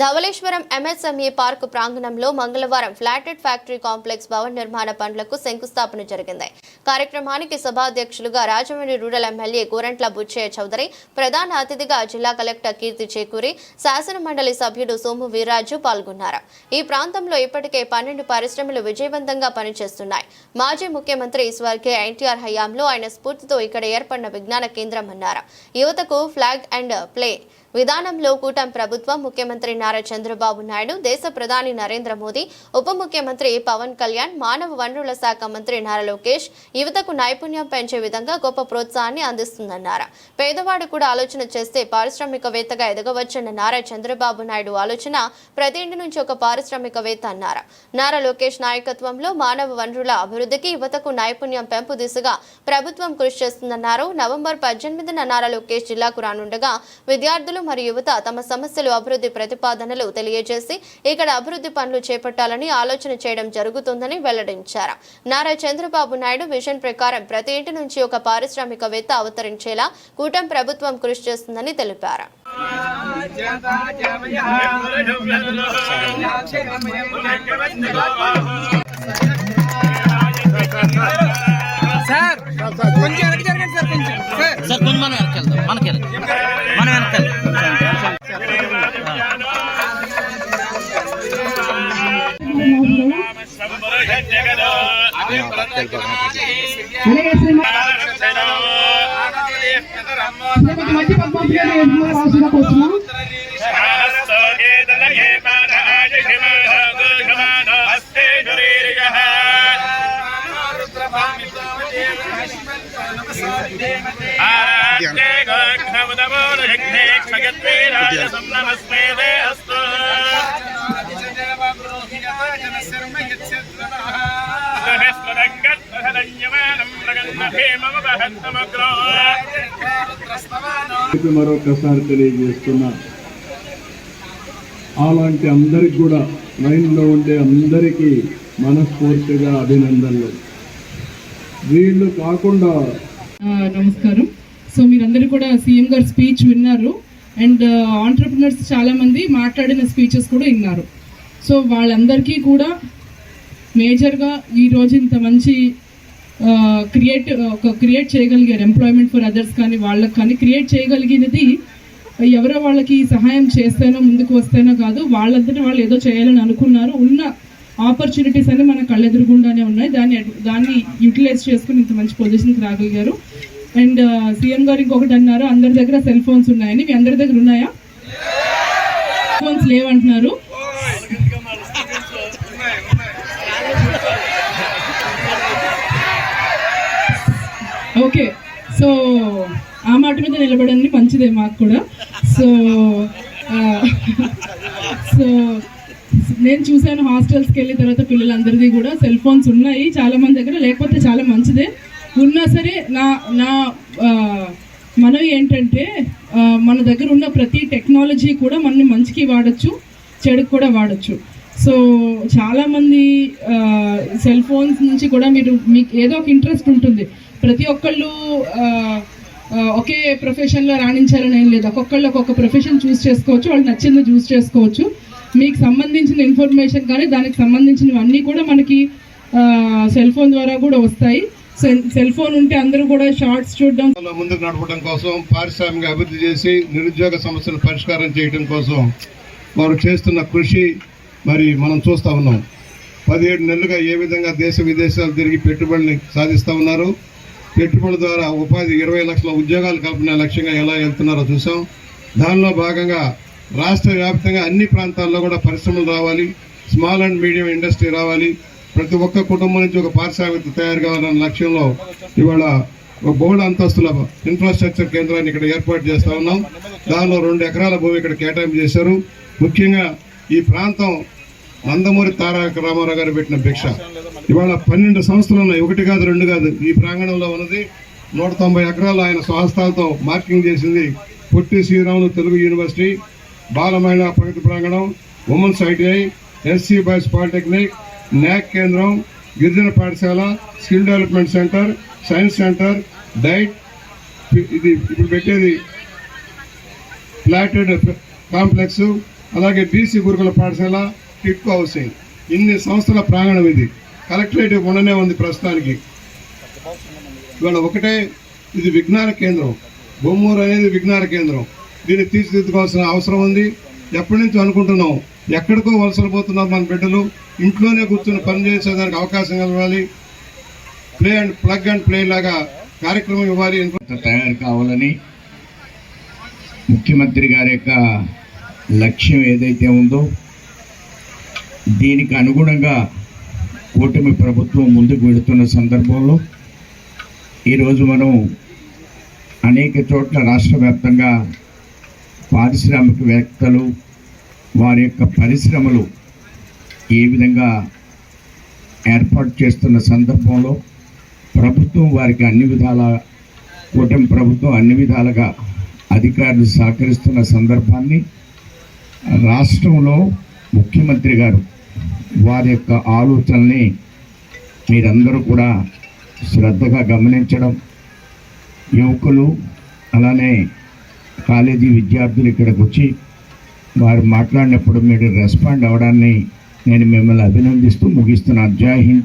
Dhavaleswaram MSME park ప్రాంగణంలో మంగళవారం flatted factory complex భవన నిర్మాణ పనులకు శంకుస్థాపన జరిగింది. కార్యక్రమానికి సభాధ్యక్షులుగా రాజమండ్రి రూరల్ ఎమ్మెల్యే గోరంట్ల బుచ్చయ్య చౌదరి ప్రధాన అతిథిగా జిల్లా కలెక్టర్ కీర్తి చేకూరి శాసన మండలి సభ్యుడు సోము వీర్రాజు పాల్గొన్నారు. ఈ ప్రాంతంలో ఇప్పటికే పన్నెండు పరిశ్రమలు విజయవంతంగా పనిచేస్తున్నాయి. మాజీ ముఖ్యమంత్రి స్వర్గీయ ఎన్టీఆర్ హయాంలో ఆయన స్ఫూర్తితో ఇక్కడ ఏర్పడిన విజ్ఞాన కేంద్రం అన్నారు. యువతకు ఫ్లాగ్ అండ్ ప్లే విధానంలో కూటం ప్రభుత్వం ముఖ్యమంత్రి నారా చంద్రబాబు నాయుడు దేశ ప్రధాని నరేంద్ర మోదీ ఉప ముఖ్యమంత్రి పవన్ కళ్యాణ్ మానవ వనరుల శాఖ మంత్రి నారా లోకేష్ యువతకు నైపుణ్యం పెంచే విధంగా గొప్ప ప్రోత్సాహాన్ని అందిస్తుందన్నారు. పేదవాడు కూడా ఆలోచన చేస్తే పారిశ్రామికవేత్తగా ఎదగవచ్చన్న నారా చంద్రబాబు నాయుడు ఆలోచన ప్రతి ఇంటి నుంచి ఒక పారిశ్రామికవేత్త అన్నారు. నారా లోకేష్ నాయకత్వంలో మానవ వనరుల అభివృద్ధికి యువతకు నైపుణ్యం పెంపు దిశగా ప్రభుత్వం కృషి చేస్తుందన్నారు. నవంబర్ పద్దెనిమిదిన నారా లోకేష్ జిల్లాకు రానుండగా విద్యార్థులు మరియు యువత తమ సమస్యలు అభివృద్ధి ప్రతిపాదనలు తెలియజేసి ఇక్కడ అభివృద్ధి పనులు చేపట్టాలని ఆలోచన చేయడం జరుగుతుందని వెల్లడించారు. నారా చంద్రబాబు నాయుడు విజన్ ప్రకారం ప్రతి ఇంటి నుంచి ఒక పారిశ్రామికవేత్త అవతరించేలా కూటమి ప్రభుత్వం కృషి చేస్తుందని తెలిపారు. సార్ కొంచెం సార్ కొంచెం. సార్. సార్ కొంచెం అలాగే శ్రీమతి ఆరాధ్యే మధ్య పద్మావతి గారు ఎన్నో రాసుగా కూర్చున్నాం మరొకసారి తెలియజేస్తున్నా అలాంటి అందరికి కూడా లైన్లో ఉండే అందరికీ మనస్ఫూర్తిగా అభినందనలు. వీళ్ళు కాకుండా నమస్కారం. సో మీరందరూ కూడా సీఎం గారి స్పీచ్ విన్నారు. అండ్ ఆంటర్ప్రినర్స్ చాలా మంది మాట్లాడిన స్పీచెస్ కూడా విన్నారు. సో వాళ్ళందరికీ కూడా మేజర్గా ఈ రోజు ఇంత మంచి క్రియేట్ ఒక క్రియేట్ చేయగలిగారు ఎంప్లాయ్మెంట్ ఫర్ అదర్స్ కానీ వాళ్ళకి కానీ క్రియేట్ చేయగలిగినది ఎవరో వాళ్ళకి సహాయం చేస్తేనో ముందుకు వస్తేనో కాదు వాళ్ళంతటా వాళ్ళు ఏదో చేయాలని అనుకున్నారు. ఉన్న ఆపర్చునిటీస్ అన్ని మన కళ్ళెదురుగుండానే ఉన్నాయి. దాన్ని దాన్ని యూటిలైజ్ చేసుకుని ఇంత మంచి పొజిషన్కి రాగలిగారు. అండ్ సీఎం గారు ఇంకొకటి అన్నారు అందరి దగ్గర సెల్ ఫోన్స్ ఉన్నాయని. మీ అందరి దగ్గర ఉన్నాయా? ఫోన్స్ లేవంటున్నారు. ఓకే. సో ఆ మాట మీద నిలబడండి మంచిదే మాకు కూడా. సో సో నేను చూశాను హాస్టల్స్కి వెళ్ళిన తర్వాత పిల్లలందరిది కూడా. సెల్ ఫోన్స్ ఉన్నాయి చాలా మంది దగ్గర లేకపోతే చాలా మంచిదే. ఉన్నా సరే నా నా మనవి ఏంటంటే మన దగ్గర ఉన్న ప్రతి టెక్నాలజీ కూడా మనని మంచికి వాడచ్చు చెడుకు కూడా వాడచ్చు. సో చాలామంది సెల్ ఫోన్స్ నుంచి కూడా మీరు మీకు ఏదో ఒక ఇంట్రెస్ట్ ఉంటుంది. ప్రతి ఒక్కళ్ళు ఒకే ప్రొఫెషన్లో రాణించాలని ఏం లేదు. ఒక్కొక్కళ్ళు ఒక్కొక్క ప్రొఫెషన్ చూస్ చేసుకోవచ్చు వాళ్ళు నచ్చింది చూస్ చేసుకోవచ్చు. మీకు సంబంధించిన ఇన్ఫర్మేషన్ కానీ దానికి సంబంధించినవన్నీ కూడా మనకి సెల్ ఫోన్ ద్వారా కూడా వస్తాయి. సెల్ సెల్ ఫోన్ ఉంటే అందరూ కూడా షార్ట్స్ చూడడం. ముందుకు నడపడం కోసం పారిశ్రామిక అభివృద్ధి చేసి నిరుద్యోగ సమస్యలు పరిష్కారం చేయడం కోసం వారు చేస్తున్న కృషి మరి మనం చూస్తూ ఉన్నాం. పదిహేడు నెలలుగా ఏ విధంగా దేశ విదేశాలు తిరిగి పెట్టుబడిని సాధిస్తూ ఉన్నారు? పెట్టుబడుల ద్వారా ఉపాధి ఇరవై లక్షల ఉద్యోగాలు కల్పన లక్ష్యంగా ఎలా వెళ్తున్నారో చూసాం దానిలో భాగంగా రాష్ట్ర వ్యాప్తంగా అన్ని ప్రాంతాల్లో కూడా పరిశ్రమలు రావాలి. స్మాల్ అండ్ మీడియం ఇండస్ట్రీ రావాలి. ప్రతి ఒక్క కుటుంబం నుంచి ఒక పారిశ్రామిక తయారు కావాలన్న లక్ష్యంలో ఇవాళ ఒక బహుళ అంతస్తుల ఇన్ఫ్రాస్ట్రక్చర్ కేంద్రాన్ని ఇక్కడ ఏర్పాటు చేస్తా ఉన్నాం. దానిలో రెండు ఎకరాల భూమి ఇక్కడ కేటాయింపు చేశారు. ముఖ్యంగా ఈ ప్రాంతం నందమూరి తారక రామారావు గారు పెట్టిన భిక్ష. ఇవాళ పన్నెండు సంస్థలు ఉన్నాయి. ఒకటి కాదు రెండు కాదు. ఈ ప్రాంగణంలో ఉన్నది నూట తొంభై ఎకరాలు ఆయన స్వహస్తాలతో మార్కింగ్ చేసింది పొట్టి శ్రీరాములు తెలుగు యూనివర్సిటీ బాలమైన ప్రగతి ప్రాంగణం women's ITI SC boys polytechnic NAC కేంద్రం గిరిజన పాఠశాల skill development centre science centre DIET ఇది ఇప్పుడు పెట్టేది ఫ్లాటెడ్ కాంప్లెక్స్ అలాగే బీసీ గురుకుల పాఠశాల టిట్కో హౌసింగ్. ఇన్ని సంస్థల ప్రాంగణం ఇది. కలెక్టరేట్ ఉండనే ఉంది ప్రస్తుతానికి. ఇవాళ ఒకటే ఇది విజ్ఞాన కేంద్రం. బొమ్మూరు అనేది విజ్ఞాన కేంద్రం. దీన్ని తీర్చిదిద్దుకోవాల్సిన అవసరం ఉంది. ఎప్పటి నుంచి అనుకుంటున్నాం. ఎక్కడికో వలసలు పోతున్నారు మన బిడ్డలు. ఇంట్లోనే కూర్చొని పనిచేసేదానికి అవకాశం కలవాలి play and plug and play లాగా కార్యక్రమం ఇవ్వాలి తయారు కావాలని ముఖ్యమంత్రి గారి యొక్క లక్ష్యం ఏదైతే ఉందో దీనికి అనుగుణంగా కూటమి ప్రభుత్వం ముందుకు వెళుతున్న సందర్భంలో ఈరోజు మనం అనేక చోట్ల రాష్ట్ర వ్యాప్తంగా పారిశ్రామికవేత్తలు వారి యొక్క పరిశ్రమలు ఏ విధంగా ఏర్పాటు చేస్తున్న సందర్భంలో ప్రభుత్వం వారికి అన్ని విధాల కూటమి ప్రభుత్వం అన్ని విధాలుగా అధికారులు సహకరిస్తున్న సందర్భాన్ని రాష్ట్రంలో ముఖ్యమంత్రి గారు వారి యొక్క ఆలోచనల్ని మీరందరూ కూడా శ్రద్ధగా గమనించడం. యువకులు అలానే కాలేజీ విద్యార్థులు ఇక్కడికి వచ్చి వారు మాట్లాడినప్పుడు మీరు రెస్పాండ్ అవ్వడాన్ని నేను మిమ్మల్ని అభినందిస్తూ ముగిస్తున్నాను. జై హింద్.